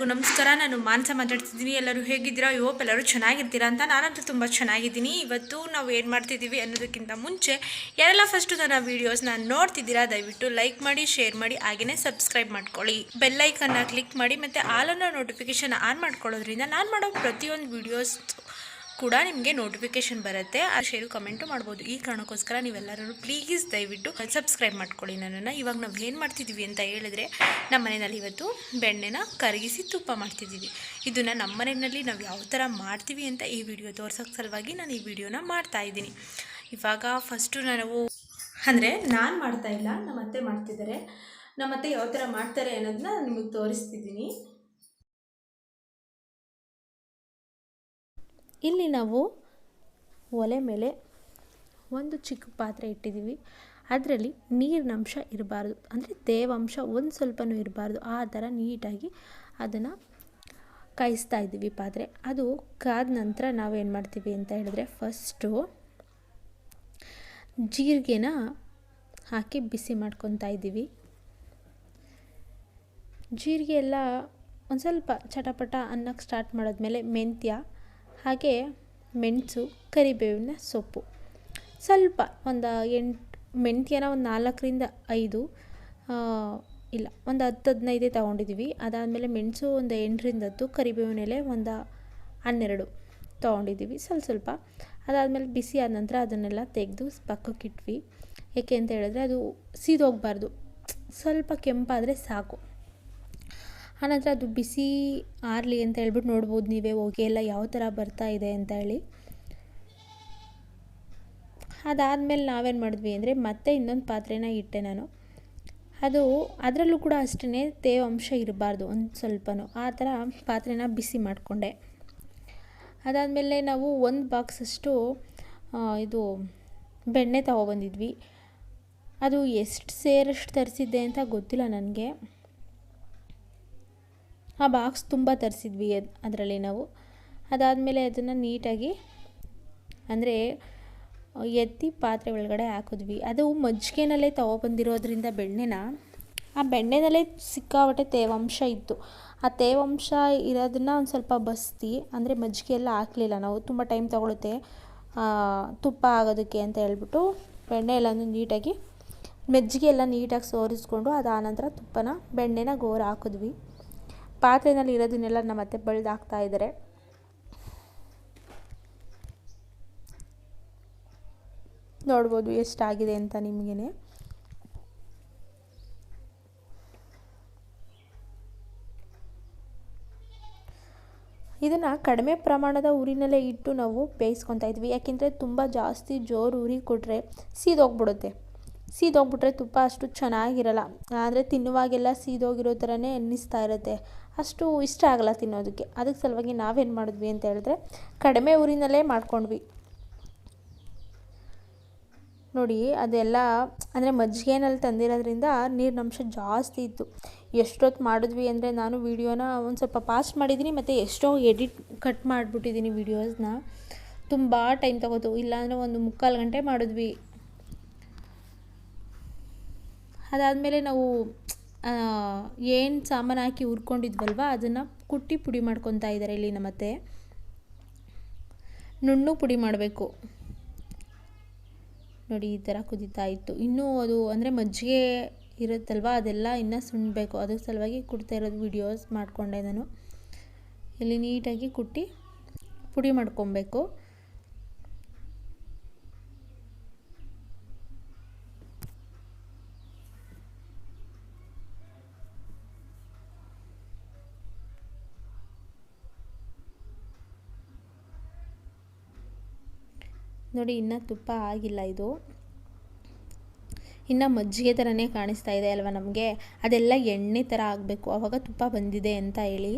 ಎಲ್ಲರಿಗೂ ನಮಸ್ಕಾರ. ನಾನು ಮಾನಸ ಮಾತಾಡ್ತಿದ್ದೀನಿ ಎಲ್ಲರೂ ಹೇಗಿದ್ದೀರಾ? ಹೋಪ್ ಎಲ್ಲರೂ ಚೆನ್ನಾಗಿರ್ತೀರಾ ಅಂತ ನಾನಂತೂ ತುಂಬ ಚೆನ್ನಾಗಿದ್ದೀನಿ. ಇವತ್ತು ನಾವು ಏನು ಮಾಡ್ತಿದ್ದೀವಿ ಅನ್ನೋದಕ್ಕಿಂತ ಮುಂಚೆ ಯಾರೆಲ್ಲ ಫಸ್ಟು ನನ್ನ ವೀಡಿಯೋಸ್ನ ನೋಡ್ತಿದ್ದೀರಾ? ದಯವಿಟ್ಟು ಲೈಕ್ ಮಾಡಿ ಶೇರ್ ಮಾಡಿ ಹಾಗೆಯೇ ಸಬ್ಸ್ಕ್ರೈಬ್ ಮಾಡ್ಕೊಳ್ಳಿ. ಬೆಲ್ಲೈಕನ್ನ ಕ್ಲಿಕ್ ಮಾಡಿ ಮತ್ತು ಆಲನ್ನು ನೋಟಿಫಿಕೇಷನ್ ಆನ್ ಮಾಡ್ಕೊಳ್ಳೋದ್ರಿಂದ ನಾನು ಮಾಡೋ ಪ್ರತಿಯೊಂದು ವೀಡಿಯೋಸ್ ಕೂಡ ನಿಮಗೆ ನೋಟಿಫಿಕೇಶನ್ ಬರುತ್ತೆ. ಆ ಶೇರು ಕಮೆಂಟು ಮಾಡ್ಬೋದು. ಈ ಕಾರಣಕ್ಕೋಸ್ಕರ ನೀವೆಲ್ಲರೂ ಪ್ಲೀಸ್ ದಯವಿಟ್ಟು ಸಬ್ಸ್ಕ್ರೈಬ್ ಮಾಡ್ಕೊಳ್ಳಿ ನನ್ನನ್ನು. ಇವಾಗ ನಾವು ಏನು ಮಾಡ್ತಿದ್ದೀವಿ ಅಂತ ಹೇಳಿದ್ರೆ ನಮ್ಮ ಮನೆಯಲ್ಲಿ ಇವತ್ತು ಬೆಣ್ಣೆನ ಕರಗಿಸಿ ತುಪ್ಪ ಮಾಡ್ತಿದ್ದೀವಿ ಇದನ್ನು ನಮ್ಮ ಮನೆಯಲ್ಲಿ ನಾವು ಯಾವ ಥರ ಮಾಡ್ತೀವಿ ಅಂತ ಈ ವಿಡಿಯೋ ತೋರ್ಸೋಕ್ಕೆ ಸಲುವಾಗಿ ನಾನು ಈ ವಿಡಿಯೋನ ಮಾಡ್ತಾ ಇದ್ದೀನಿ. ಇವಾಗ ಫಸ್ಟು ನಾವು ಅಂದರೆ ನಾನು ಮಾಡ್ತಾ ಇಲ್ಲ ನಮ್ಮ ಅತ್ತೆ ಮಾಡ್ತಿದ್ದಾರೆ. ನಮ್ಮ ಅತ್ತೆ ಯಾವ ಥರ ಮಾಡ್ತಾರೆ ಅನ್ನೋದನ್ನ ನಿಮಗೆ ತೋರಿಸ್ತಿದ್ದೀನಿ. ಇಲ್ಲಿ ನಾವು ಒಲೆ ಮೇಲೆ ಒಂದು ಚಿಕ್ಕ ಪಾತ್ರೆ ಇಟ್ಟಿದ್ದೀವಿ. ಅದರಲ್ಲಿ ನೀರಿನ ಅಂಶ ಇರಬಾರ್ದು. ಅಂದರೆ ತೇವಾಂಶ ಒಂದು ಸ್ವಲ್ಪನೂ ಇರಬಾರ್ದು. ಆ ಥರ ನೀಟಾಗಿ ಅದನ್ನು ಕಾಯಿಸ್ತಾ ಇದ್ದೀವಿ ಪಾತ್ರೆ. ಅದು ಕಾದ ನಂತರ ನಾವೇನು ಮಾಡ್ತೀವಿ ಅಂತ ಹೇಳಿದ್ರೆ ಫಸ್ಟು ಜೀರಿಗೆನ ಹಾಕಿ ಬಿಸಿ ಮಾಡ್ಕೊತಾ ಇದ್ದೀವಿ. ಜೀರಿಗೆ ಎಲ್ಲ ಒಂದು ಸ್ವಲ್ಪ ಚಟಪಟ ಅನ್ನಕ್ಕೆ ಸ್ಟಾರ್ಟ್ ಮಾಡಿದ್ಮೇಲೆ ಮೆಂತ್ಯ ಹಾಗೆ ಮೆಣಸು, ಕರಿಬೇವಿನ ಸೊಪ್ಪು. ಸ್ವಲ್ಪ ಒಂದು ಎಂಟು ಮೆಂತ್ಯನ ಒಂದು ನಾಲ್ಕರಿಂದ ಐದು ಇಲ್ಲ, ಒಂದು ಹತ್ತು ಹದಿನೈದೇ ತೊಗೊಂಡಿದ್ದೀವಿ ಅದಾದಮೇಲೆ ಮೆಣಸು ಒಂದು ಎಂಟರಿಂದ ಹತ್ತು, ಕರಿಬೇವಿನ ಎಲೆ ಒಂದು ಹನ್ನೆರಡು ತೊಗೊಂಡಿದ್ದೀವಿ ಸ್ವಲ್ಪ ಸ್ವಲ್ಪ. ಅದಾದಮೇಲೆ ಬಿಸಿ ಆದ ನಂತರ ಅದನ್ನೆಲ್ಲ ತೆಗೆದು ಪಕ್ಕಕ್ಕಿಟ್ವಿ. ಏಕೆ ಅಂತ ಹೇಳಿದ್ರೆ ಅದು ಸೀದೋಗಬಾರ್ದು. ಸ್ವಲ್ಪ ಕೆಂಪಾದರೆ ಸಾಕು. ಆನಂತರ ಅದು ಬಿಸಿ ಆರಲಿ ಅಂತ ಹೇಳ್ಬಿಟ್ಟು ನೋಡ್ಬೋದು ನೀವೇ ಹೋಗಿ. ಎಲ್ಲ ಯಾವ ಥರ ಬರ್ತಾ ಇದೆ ಅಂತ ಹೇಳಿ. ಅದಾದಮೇಲೆ ನಾವೇನು ಮಾಡಿದ್ವಿ ಅಂದರೆ ಮತ್ತೆ ಇನ್ನೊಂದು ಪಾತ್ರೆನ ಇಟ್ಟೆ ನಾನು. ಅದು ಅದರಲ್ಲೂ ಕೂಡ ಅಷ್ಟೇ ತೇವಾಂಶ ಇರಬಾರ್ದು ಒಂದು ಸ್ವಲ್ಪನೂ. ಆ ಥರ ಪಾತ್ರೆನ ಬಿಸಿ ಮಾಡಿಕೊಂಡೆ. ಅದಾದಮೇಲೆ ನಾವು ಒಂದು ಬಾಕ್ಸಷ್ಟು ಇದು ಬೆಣ್ಣೆ ತಗೊಬಂದಿದ್ವಿ. ಅದು ಎಷ್ಟು ಸೇರಷ್ಟು ತರಿಸಿದ್ದೆ ಅಂತ ಗೊತ್ತಿಲ್ಲ ನನಗೆ. ಆ ಬಾಕ್ಸ್ ತುಂಬ ತರಿಸಿದ್ವಿ ಅದರಲ್ಲಿ ನಾವು. ಅದಾದಮೇಲೆ ಅದನ್ನು ನೀಟಾಗಿ ಅಂದರೆ ಎತ್ತಿ ಪಾತ್ರೆ ಒಳಗಡೆ ಹಾಕಿದ್ವಿ. ಅದು ಮಜ್ಜಿಗೆನಲ್ಲೇ ತೊಗೊಬಂದಿರೋದ್ರಿಂದ ಬೆಣ್ಣೆನ, ಆ ಬೆಣ್ಣೆನಲ್ಲೇ ಸಿಕ್ಕಾಬಟ್ಟೆ ತೇವಾಂಶ ಇತ್ತು. ಆ ತೇವಾಂಶ ಇರೋದನ್ನ ಒಂದು ಸ್ವಲ್ಪ ಬಸ್ತಿ, ಅಂದರೆ ಮಜ್ಜಿಗೆ ಎಲ್ಲ ಹಾಕಲಿಲ್ಲ ನಾವು. ತುಂಬ ಟೈಮ್ ತೊಗೊಳುತ್ತೆ. ತುಪ್ಪ ಆಗೋದಕ್ಕೆ ಅಂತ ಹೇಳ್ಬಿಟ್ಟು ಬೆಣ್ಣೆ ಎಲ್ಲನೂ ನೀಟಾಗಿ, ಮಜ್ಜಿಗೆ ಎಲ್ಲ ನೀಟಾಗಿ ಸೋರಿಸ್ಕೊಂಡು ಅದಾದ ನಂತರ ತುಪ್ಪನ, ಬೆಣ್ಣೆನ ಗೋರು ಹಾಕಿದ್ವಿ. ಪಾತ್ರೆನಲ್ಲಿ ಇರೋದನ್ನೆಲ್ಲ ನಮ್ಮ ಮತ್ತೆ ಬಳ್ದು ಹಾಕ್ತಾ ಇದ್ದಾರೆ. ನೋಡ್ಬೋದು ಎಷ್ಟಾಗಿದೆ ಅಂತ ನಿಮಗೇನೆ. ಇದನ್ನು ಕಡಿಮೆ ಪ್ರಮಾಣದ ಉರಿನಲ್ಲೇ ಇಟ್ಟು ನಾವು ಬೇಯಿಸ್ಕೊತಾ ಇದ್ವಿ. ಯಾಕೆಂದರೆ ತುಂಬ ಜಾಸ್ತಿ ಜೋರು ಉರಿ ಕೊಟ್ಟರೆ ಸೀದೋಗ್ಬಿಡುತ್ತೆ. ಸೀದೋಗ್ಬಿಟ್ರೆ ತುಪ್ಪ ಅಷ್ಟು ಚೆನ್ನಾಗಿರಲ್ಲ. ಆದರೆ ತಿನ್ನುವಾಗೆಲ್ಲ ಸೀದೋಗಿರೋ ಥರನೇ ಅನ್ನಿಸ್ತಾ ಇರುತ್ತೆ. ಅಷ್ಟು ಇಷ್ಟ ಆಗಲ್ಲ ತಿನ್ನೋದಕ್ಕೆ. ಅದಕ್ಕೆ ಸಲುವಾಗಿ ನಾವೇನು ಮಾಡಿದ್ವಿ ಅಂತ ಹೇಳಿದ್ರೆ ಕಡಿಮೆ ಊರಿನಲ್ಲೇ ಮಾಡ್ಕೊಂಡ್ವಿ. ನೋಡಿ, ಅದೆಲ್ಲ ಅಂದರೆ ಮಜ್ಜಿಗೆನಲ್ಲಿ ತಂದಿರೋದ್ರಿಂದ ನೀರಿನಂಶ ಜಾಸ್ತಿ ಇತ್ತು. ಎಷ್ಟೊತ್ತು ಮಾಡಿದ್ವಿ ಅಂದರೆ ನಾನು ವೀಡಿಯೋನ ಒಂದು ಸ್ವಲ್ಪ ಪಾಸ್ಟ್ ಮಾಡಿದ್ದೀನಿ ಮತ್ತು ಎಷ್ಟೋ ಎಡಿಟ್ ಕಟ್ ಮಾಡಿಬಿಟ್ಟಿದ್ದೀನಿ ವೀಡಿಯೋಸ್ನ. ತುಂಬ ಟೈಮ್ ತಗೋತು. ಇಲ್ಲಾಂದರೆ ಒಂದು ಮುಕ್ಕಾಲು ಗಂಟೆ ಮಾಡಿದ್ವಿ. ಅದಾದಮೇಲೆ ನಾವು ಏನು ಸಾಮಾನು ಹಾಕಿ ಹುರ್ಕೊಂಡಿದ್ವಲ್ವ, ಅದನ್ನು ಕುಟ್ಟಿ ಪುಡಿ ಮಾಡ್ಕೊತಾ ಇದ್ದಾರೆ ಇಲ್ಲಿ ನಮ್ಮತ್ತೆ. ನುಣ್ಣು ಪುಡಿ ಮಾಡಬೇಕು. ನೋಡಿ, ಈ ಥರ ಕುದೀತಾ ಇತ್ತು. ಇನ್ನೂ ಅದು ಅಂದರೆ ಮಜ್ಜಿಗೆ ಇರುತ್ತಲ್ವ, ಅದೆಲ್ಲ ಇನ್ನೂ ಸುಣ್ಣಬೇಕು ಅದಕ್ಕೆ ಸಲುವಾಗಿ ಕುಡ್ತಾ ಇರೋದು ವಿಡಿಯೋಸ್ ಮಾಡಿಕೊಂಡೆ ನಾನು. ಇಲ್ಲಿ ನೀಟಾಗಿ ಕುಟ್ಟಿ ಪುಡಿ ಮಾಡ್ಕೊಬೇಕು. ನೋಡಿ, ಇನ್ನ ತುಪ್ಪ ಆಗಿಲ್ಲ ಇದು. ಇನ್ನು ಮಜ್ಜಿಗೆ ಥರನೇ ಕಾಣಿಸ್ತಾ ಇದೆ ಅಲ್ವಾ ನಮಗೆ? ಅದೆಲ್ಲ ಎಣ್ಣೆ ಥರ ಆಗಬೇಕು. ಆವಾಗ ತುಪ್ಪ ಬಂದಿದೆ ಅಂತ ಹೇಳಿ.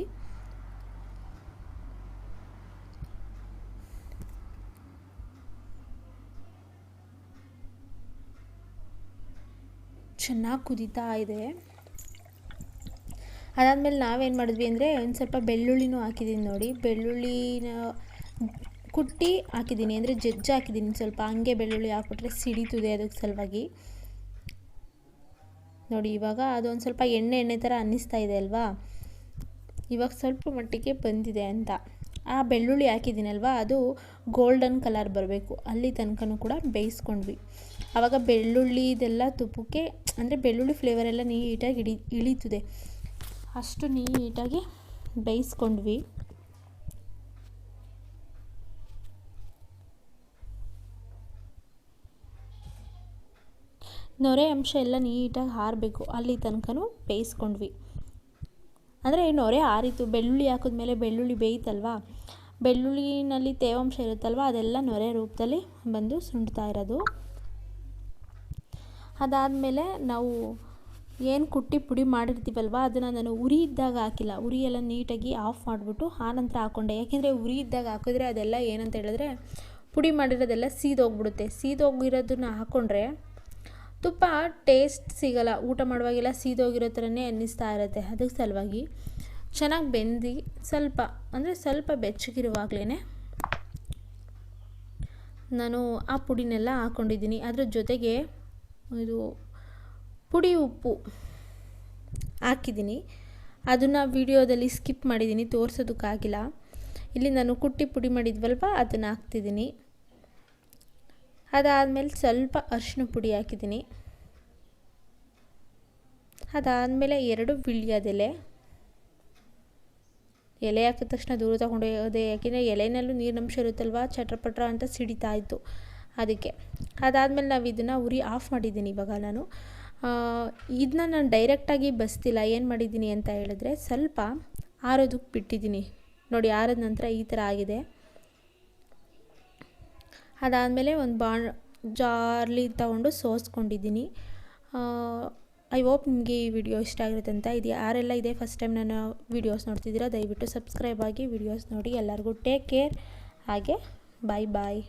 ಚೆನ್ನಾಗಿ ಕುದೀತಾ ಇದೆ. ಅದಾದಮೇಲೆ ನಾವೇನು ಮಾಡಿದ್ವಿ ಅಂದರೆ ಒಂದು ಸ್ವಲ್ಪ ಬೆಳ್ಳುಳ್ಳಿನೂ ಹಾಕಿದ್ದೀನಿ ನೋಡಿ. ಬೆಳ್ಳುಳ್ಳಿನ ಕುಟ್ಟಿ ಹಾಕಿದ್ದೀನಿ ಅಂದರೆ ಜಜ್ಜ ಹಾಕಿದ್ದೀನಿ ಸ್ವಲ್ಪ ಹಂಗೆ ಬೆಳ್ಳುಳ್ಳಿ ಹಾಕ್ಬಿಟ್ರೆ ಸಿಡಿತದೆ ಅದಕ್ಕೆ ಸಲುವಾಗಿ. ನೋಡಿ, ಇವಾಗ ಅದೊಂದು ಸ್ವಲ್ಪ ಎಣ್ಣೆ ಎಣ್ಣೆ ಥರ ಅನ್ನಿಸ್ತಾ ಇದೆ ಅಲ್ವಾ? ಇವಾಗ ಸ್ವಲ್ಪ ಮಟ್ಟಿಗೆ ಬಂದಿದೆ ಅಂತ. ಆ ಬೆಳ್ಳುಳ್ಳಿ ಹಾಕಿದ್ದೀನಲ್ವ? ಅದು ಗೋಲ್ಡನ್ ಕಲರ್ ಬರಬೇಕು. ಅಲ್ಲಿ ತನಕನೂ ಕೂಡ ಬೇಯಿಸ್ಕೊಂಡ್ವಿ. ಆವಾಗ ಬೆಳ್ಳುಳ್ಳಿ ಇದೆಲ್ಲ ತುಪ್ಪಕ್ಕೆ, ಅಂದರೆ ಬೆಳ್ಳುಳ್ಳಿ ಫ್ಲೇವರ್ ಎಲ್ಲ ನೀಟಾಗಿ ಇಳಿ ಇಳೀತದೆ. ಅಷ್ಟು ನೀಟಾಗಿ ಬೇಯಿಸ್ಕೊಂಡ್ವಿ. ನೊರೆ ಅಂಶ ಎಲ್ಲ ನೀಟಾಗಿ ಹಾರಬೇಕು. ಅಲ್ಲಿ ತನಕನೂ ಬೇಯಿಸ್ಕೊಂಡ್ವಿ. ಅಂದರೆ ನೊರೆ ಆರಿತು. ಬೆಳ್ಳುಳ್ಳಿ ಹಾಕಿದ್ಮೇಲೆ ಬೆಳ್ಳುಳ್ಳಿ ಬೇಯಿತಲ್ವಾ? ಬೆಳ್ಳುಳ್ಳಿನಲ್ಲಿ ತೇವಾಂಶ ಇರುತ್ತಲ್ವ? ಅದೆಲ್ಲ ನೊರೆ ರೂಪದಲ್ಲಿ ಬಂದು ಸುಂಡ್ತಾ ಇರೋದು. ಅದಾದಮೇಲೆ ನಾವು ಏನು ಕುಟ್ಟಿ ಪುಡಿ ಮಾಡಿರ್ತೀವಲ್ವ? ಅದನ್ನು ನಾನು ಉರಿ ಇದ್ದಾಗ ಹಾಕಿಲ್ಲ. ಉರಿ ಎಲ್ಲ ನೀಟಾಗಿ ಆಫ್ ಮಾಡಿಬಿಟ್ಟು ಆನಂತರ ಹಾಕ್ಕೊಂಡೆ ಯಾಕೆಂದರೆ ಉರಿ ಇದ್ದಾಗ ಹಾಕಿದ್ರೆ ಅದೆಲ್ಲ ಏನಂತ ಹೇಳಿದ್ರೆ ಪುಡಿ ಮಾಡಿರೋದೆಲ್ಲ ಸೀದೋಗ್ಬಿಡುತ್ತೆ. ಸೀದೋಗಿರೋದನ್ನು ಹಾಕ್ಕೊಂಡ್ರೆ ತುಪ್ಪ ಟೇಸ್ಟ್ ಸಿಗಲ್ಲ, ಊಟ ಮಾಡುವಾಗೆಲ್ಲ ಸೀದೋಗಿರೋ ಥರನೇ ಅನ್ನಿಸ್ತಾ ಇರುತ್ತೆ. ಅದಕ್ಕೆ ಸಲುವಾಗಿ ಚೆನ್ನಾಗಿ ಬೆಂದು ಸ್ವಲ್ಪ, ಅಂದರೆ ಸ್ವಲ್ಪ ಬೆಚ್ಚಗಿರುವಾಗಲೇ ನಾನು ಆ ಪುಡಿನೆಲ್ಲ ಹಾಕ್ಕೊಂಡಿದ್ದೀನಿ ಅದ್ರ ಜೊತೆಗೆ ಇದು ಪುಡಿ ಉಪ್ಪು ಹಾಕಿದ್ದೀನಿ. ಅದನ್ನು ವಿಡಿಯೋದಲ್ಲಿ ಸ್ಕಿಪ್ ಮಾಡಿದ್ದೀನಿ, ತೋರಿಸೋದಕ್ಕಾಗಿಲ್ಲ. ಇಲ್ಲಿ ನಾನು ಕುಟ್ಟಿ ಪುಡಿ ಮಾಡಿದ್ವಲ್ವ, ಅದನ್ನು ಹಾಕ್ತಿದ್ದೀನಿ. ಅದಾದಮೇಲೆ ಸ್ವಲ್ಪ ಅರಿಶಿನ ಪುಡಿ ಹಾಕಿದ್ದೀನಿ. ಅದಾದಮೇಲೆ ಎರಡು ವಿಳ್ಯದೆಲೆ ಎಲೆ. ಹಾಕಿದ ತಕ್ಷಣ ದೂರ ತಗೊಂಡು ಹೋದೆ ಯಾಕೆಂದರೆ ಎಲೆನಲ್ಲೂ ನೀರಿನಂಶ ಇರುತ್ತಲ್ವ? ಚಟ್ರಪಟ್ರ ಅಂತ ಸಿಡಿತಾ ಇತ್ತು. ಅದಕ್ಕೆ. ಅದಾದಮೇಲೆ ನಾವು ಇದನ್ನು ಉರಿ ಆಫ್ ಮಾಡಿದ್ದೀನಿ ಇವಾಗ ನಾನು. ಇದನ್ನ ನಾನು ಡೈರೆಕ್ಟಾಗಿ ಬಸ್ತಿಲ್ಲ. ಏನು ಮಾಡಿದ್ದೀನಿ ಅಂತ ಹೇಳಿದ್ರೆ ಸ್ವಲ್ಪ ಆರೋದಕ್ಕೆ ಬಿಟ್ಟಿದ್ದೀನಿ. ನೋಡಿ, ಆರದ ನಂತರ ಈ ಥರ ಆಗಿದೆ. ಅದಾದಮೇಲೆ ಒಂದು ಬಾ ಜಾರ್ಲಿ ತಗೊಂಡು ಸೋಸ್ಕೊಂಡಿದ್ದೀನಿ. ಐ ಹೋಪ್ ನಿಮಗೆ ಈ ವಿಡಿಯೋ ಇಷ್ಟ ಆಗಿರುತ್ತೆ ಅಂತ. ಇದು ಯಾರೆಲ್ಲ ಇದೆ ಫಸ್ಟ್ ಟೈಮ್ ನಾನು ವೀಡಿಯೋಸ್ ನೋಡ್ತಿದ್ದೀರಾ, ದಯವಿಟ್ಟು ಸಬ್ಸ್ಕ್ರೈಬ್ ಆಗಿ ವಿಡಿಯೋಸ್ ನೋಡಿ. ಎಲ್ಲರಿಗೂ ಟೇಕ್ ಕೇರ್. ಹಾಗೆ, ಬಾಯ್ ಬಾಯ್.